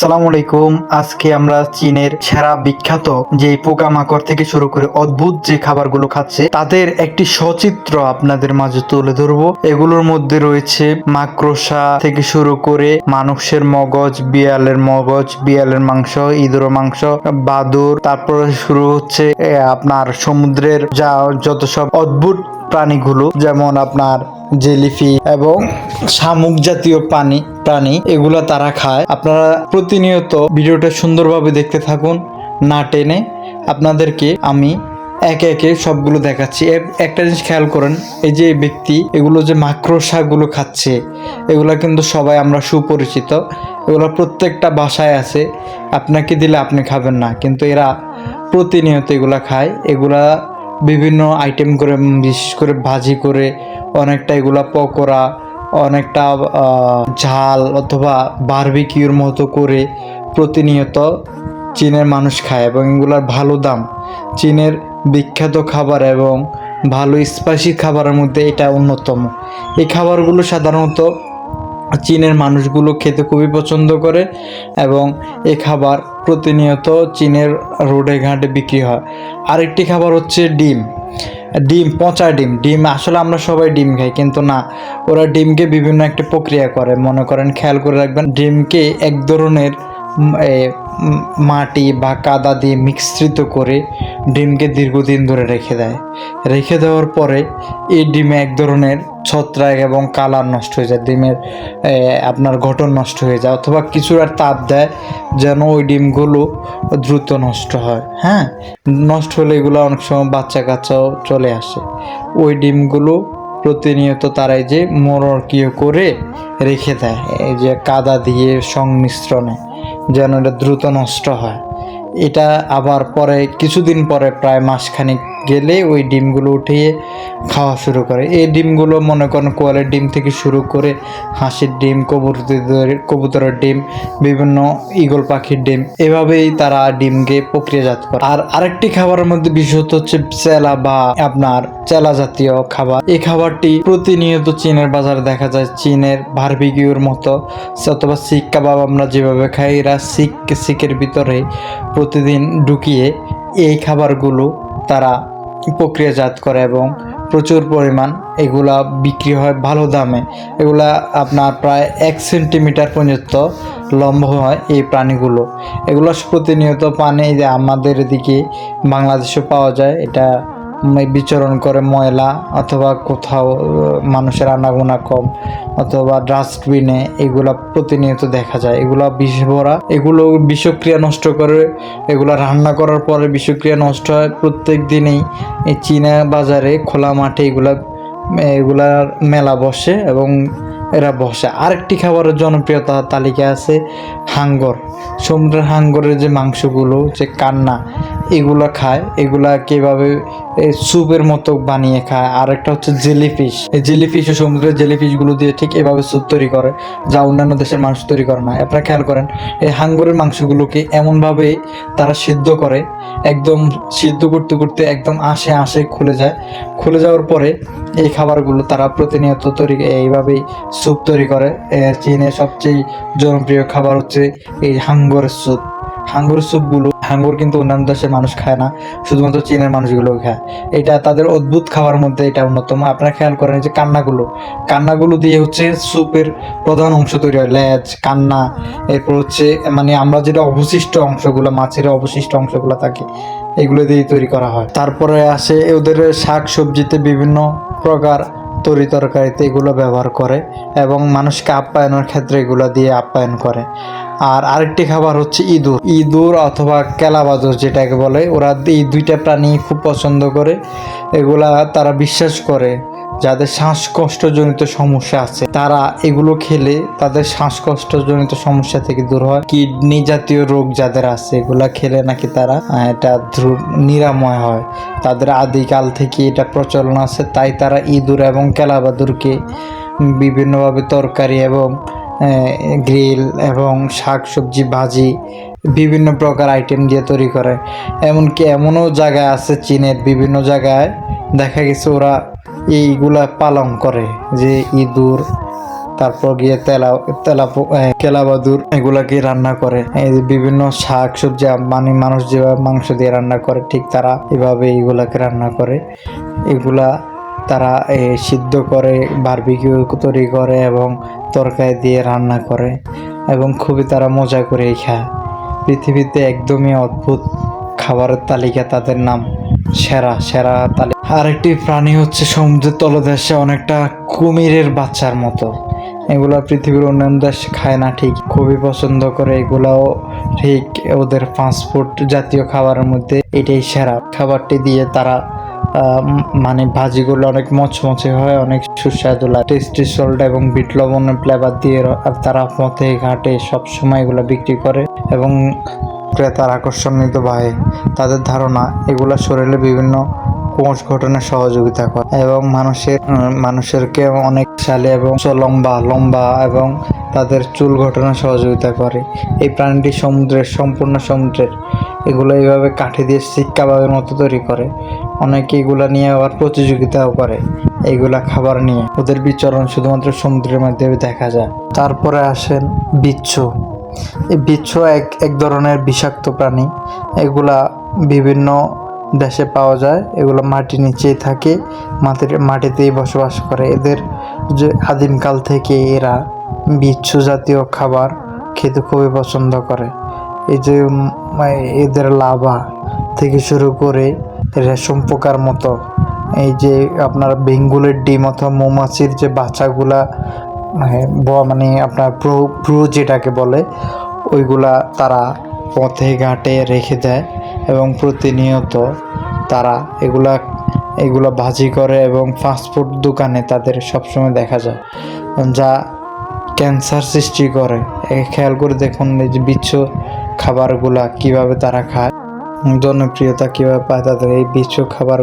সালামু আলাইকুম। আজকে আমরা চীনের সেরা বিখ্যাত যে পোকামাকড় থেকে শুরু করে অদ্ভুত যে খাবারগুলো খাচ্ছে, তাদের একটি সচিত্র আপনাদের মাঝে তুলে ধরবো। এগুলোর মধ্যে রয়েছে মাকড়সা থেকে শুরু করে মানুষের মগজ, বিড়ালের মগজ, বিড়ালের মাংস ইঁদুরের মাংস, বাদুর, তারপরে শুরু হচ্ছে আপনার সমুদ্রের যা, যত সব অদ্ভুত প্রাণীগুলো, যেমন আপনার জেলিফি এবং শামুক জাতীয় পানি, প্রাণী, এগুলো তারা খায়। আপনারা প্রতিনিয়ত ভিডিওটা সুন্দরভাবে দেখতে থাকুন, না টেনে। আপনাদেরকে আমি একে একে সবগুলো দেখাচ্ছি। একটা জিনিস খেয়াল করেন, এই যে ব্যক্তি, এগুলো যে মাকড়সাগুলো খাচ্ছে, এগুলো কিন্তু সবাই আমরা সুপরিচিত। এগুলো প্রত্যেকটা বাসায় আছে, আপনাকে দিলে আপনি খাবেন না। কিন্তু এরা প্রতিনিয়ত এগুলা খায়। এগুলা বিভিন্ন আইটেম করে বিশেষ করে ভাজি করে, অনেকটা এগুলা পকোড়া, অনেকটা ঝাল অথবা বারবিকিউর মতো করে প্রতিনিয়ত চীনের মানুষ খায় এবং এগুলার ভালো দাম। চীনের বিখ্যাত খাবার এবং ভালো স্পাইসি খাবারের মধ্যে এটা অন্যতম। এই খাবারগুলো সাধারণত চীনের মানুষগুলো খেতে খুবই পছন্দ করে এবং এ খাবার প্রতিনিয়ত চীনের রোডে ঘাটে বিক্রি হয়। আরেকটি খাবার হচ্ছে ডিম। ডিম, পচা ডিম। ডিম, আসলে আমরা সবাই ডিম খাই, কিন্তু না, ওরা ডিমকে বিভিন্ন একটা প্রক্রিয়া করে। মনে করেন, খেয়াল করে রাখবেন, ডিমকে এক ধরনের মাটি বা কাদা দিয়ে মিশ্রিত করে ডিমকে দীর্ঘদিন ধরে রেখে দেয়। রেখে দেওয়ার পরে এই ডিমে এক ধরনের ছত্রাক এবং কালার নষ্ট হয়ে যায়। ডিমের আপনার গঠন নষ্ট হয়ে যায় অথবা কিছু আর তাপ দেয় যেন ওই ডিমগুলো দ্রুত নষ্ট হয়। হ্যাঁ? নষ্ট হলে এগুলো অনেক সময় বাচ্চা কাচ্চাও চলে আসে। ওই ডিমগুলো প্রতিনিয়ত তারাই যে মোরকীয় করে রেখে দেয়, এই যে কাদা দিয়ে সংমিশ্রণে। যেন এটা দ্রুত নষ্ট হয়। এটা আবার পরে কিছুদিন পরে প্রায় মাসখানেক গেলে ওই ডিমগুলো উঠিয়ে খাওয়া শুরু করে। এই ডিমগুলো মনে করেন কোয়ালের ডিম থেকে শুরু করে হাঁসের ডিম, কবুতরের কবুতরের ডিম, বিভিন্ন ঈগল পাখির ডিম, এভাবেই তারা ডিমকে প্রক্রিয়াজাত করে। আর আরেকটি খাবারের মধ্যে বিশেষত হচ্ছে চেলা বা আপনার চেলা জাতীয় খাবার। এই খাবারটি প্রতিনিয়ত চীনের বাজারে দেখা যায়, চীনের বারবিকিউর মতো, অথবা শিক কাবাব আমরা যেভাবে খাই, এরা শিক শিকের ভিতরে প্রতিদিন ঢুকিয়ে এই খাবারগুলো তারা প্রক্রিয়াজাত করে এবং প্রচুর পরিমাণ এগুলা বিক্রি হয় ভালো দামে। এগুলা আপনার প্রায় এক সেন্টিমিটার পর্যন্ত লম্বা হয় এই প্রাণীগুলো। এগুলো প্রতিনিয়ত পানি যে আমাদের এদিকে বাংলাদেশে পাওয়া যায়। এটা বিচরণ করে ময়লা অথবা কোথাও মানুষের আনাগোনা কম। অথবা ডাস্টবিনে এগুলা প্রতিনিয়ত দেখা যায়। এগুলা বিষ ভরা এগুলো বিষক্রিয়া নষ্ট করে, এগুলো রান্না করার পরে বিষক্রিয়া নষ্ট হয়। প্রত্যেক দিনেই এই চীনা বাজারে খোলা মাঠে এগুলা এগুলার মেলা বসে এবং এরা বসে। আরেকটি খাবারের জনপ্রিয়তা তালিকা আছে হাঙ্গর। সমুদ্রের হাঙ্গরের যে মাংসগুলো, যে কান্না এগুলো খায়। এগুলা কীভাবে স্যুপের মতো বানিয়ে খায়। আর একটা হচ্ছে জেলিফিশ। এই জেলিফিশ সমুদ্রের জেলিফিশগুলো দিয়ে ঠিক এভাবে স্যুপ তৈরি করে, যা অন্যান্য দেশের মানুষ তৈরি করে না। আপনারা খেয়াল করেন, এই হাঙ্গরের মাংসগুলোকে এমনভাবে তারা সিদ্ধ করে, একদম সিদ্ধ করতে করতে একদম আশে আশে খুলে যায়। খুলে যাওয়ার পরে এই খাবারগুলো তারা প্রতিনিয়ত তৈরি, এইভাবেই স্যুপ তৈরি করে। চীনের সবচেয়ে জনপ্রিয় খাবার হচ্ছে এই হাঙ্গরের স্যুপ। হাঙ্গরের স্যুপগুলো, হাঙ্গর কিন্তু অন্যান্য দেশের মানুষ খায় না, শুধুমাত্র চীনের মানুষগুলো খায়। এটা তাদের অদ্ভুত খাওয়ার মধ্যে এটা অন্যতম। আপনারা খেয়াল করেন যে কান্নাগুলো কান্নাগুলো দিয়ে হচ্ছে স্যুপের প্রধান অংশ তৈরি হয়, লেজ, কান্না, এরপর হচ্ছে মানে আমরা যেটা অবশিষ্ট অংশগুলো, মাছের অবশিষ্ট অংশগুলো থাকে, এগুলো দিয়ে তৈরি করা হয়। তারপরে আসে ওদের শাক সবজিতে বিভিন্ন প্রকার তরি তরকারিতে এগুলো ব্যবহার করে এবং মানুষকে আপ্যায়নের ক্ষেত্রে এগুলো দিয়ে আপ্যায়ন করে। আর আরেকটি খাবার হচ্ছে ইঁদুর। ইঁদুর অথবা কেলাবাদর যেটাকে বলে, ওরা এই দুইটা প্রাণী খুব পছন্দ করে। এগুলা তারা বিশ্বাস করে যাদের শ্বাসকষ্টজনিত সমস্যা আছে। তারা এগুলো খেলে তাদের শ্বাসকষ্টজনিত সমস্যা থেকে দূর হয়। কিডনি জাতীয় রোগ যাদের আছে, এগুলা খেলে নাকি তারা এটা নিরাময় হয়। তাদের আদিকাল থেকে এটা প্রচলন আছে। তাই তারা ইঁদুর এবং কেলাবাদুরকে বিভিন্নভাবে তরকারি এবং গ্রিল এবং শাক সবজি ভাজি, বিভিন্ন প্রকার আইটেম দিয়ে তৈরি করে। এমনকি এমনও জায়গায় আছে চীনের বিভিন্ন জায়গায় দেখা গেছে ওরা এইগুলা পালন করে, যে ইঁদুর, তারপর গিয়ে তেলা তেলা কেলাবাদুর, এগুলাকে রান্না করে। এই যে বিভিন্ন শাক সবজি মানে মানুষ যেভাবে মাংস দিয়ে রান্না করে, ঠিক তারা এভাবে এইগুলাকে রান্না করে। এগুলা তারা সিদ্ধ করে বারবিকিউ তৈরি করে এবং তরকারি দিয়ে রান্না করে এবং খুবই তারা মজা করে খায়। পৃথিবীতে একদমই অদ্ভুত খাবারের তালিকা তাদের নাম সেরা সেরা তালিকা। আরেকটি প্রাণী হচ্ছে সমুদ্রের তলদেশে অনেকটা কুমিরের বাচ্চার মতো। এগুলো পৃথিবীর অন্যান্য দেশ খায় না ঠিক। খুবই পছন্দ করে এগুলাও ঠিক। ওদের ফাস্টফুড জাতীয় খাবারের মধ্যে এটাই সেরা। খাবারটি দিয়ে তারা মানে ভাজিগুলো অনেক মচমচে হয়, অনেক সুস্বাদু লাগে। টেস্টি সল্ট এবং বিট লবণের ফ্লেভার দিয়ে র- তারা পথে ঘাটে সবসময় এগুলো বিক্রি করে এবং ক্রেতার আকর্ষণিত হয় তাদের ধারণা, এগুলো শরীরে বিভিন্ন কোষ গঠনে সহযোগিতা করে এবং মানুষের মানুষেরকে অনেক সালে এবং লম্বা লম্বা এবং তাদের চুল গঠনে সহযোগিতা করে। এই প্রাণীটি সমুদ্রের, সম্পূর্ণ সমুদ্রের। এগুলো এইভাবে কাঠি দিয়ে শিক কাবাবের মতো তৈরি করে। অনেকে এগুলা নিয়ে আবার প্রতিযোগিতাও করে, এইগুলা খাবার নিয়ে। ওদের বিচরণ শুধুমাত্র সমুদ্রের মধ্যে দেখা যায়। তারপরে আসেন বিচ্ছু। এই বিচ্ছু এক এক ধরনের বিষাক্ত প্রাণী। এগুলা বিভিন্ন দেশে পাওয়া যায়। এগুলো মাটির নিচেই থাকে, মাটির, মাটিতেই বসবাস করে। এদের যে আদিমকাল থেকে এরা বিচ্ছু জাতীয় খাবার খেতে খুবই পছন্দ করে। এই যে এদের লাভা থেকে শুরু করে রেশম পোকার মতো। এই যে আপনার বেঙ্গুলের ডিম অথবা মৌমাছির যে বাচ্চাগুলা মানে মানে আপনার প্রো প্রো যেটাকে বলে, ওইগুলা তারা পথে ঘাটে রেখে দেয় এবং প্রতিনিয়ত তারা এগুলা, এগুলো ভাজি করে এবং ফাস্টফুড দোকানে তাদের সবসময় দেখা যায়। যা ক্যান্সার সৃষ্টি করে। খেয়াল করে দেখুন এই যে বিচ্ছ খাবারগুলা কীভাবে তারা খায়। জনপ্রিয়তা কীভাবে পায় তাদের এই বিশ্ব খাবার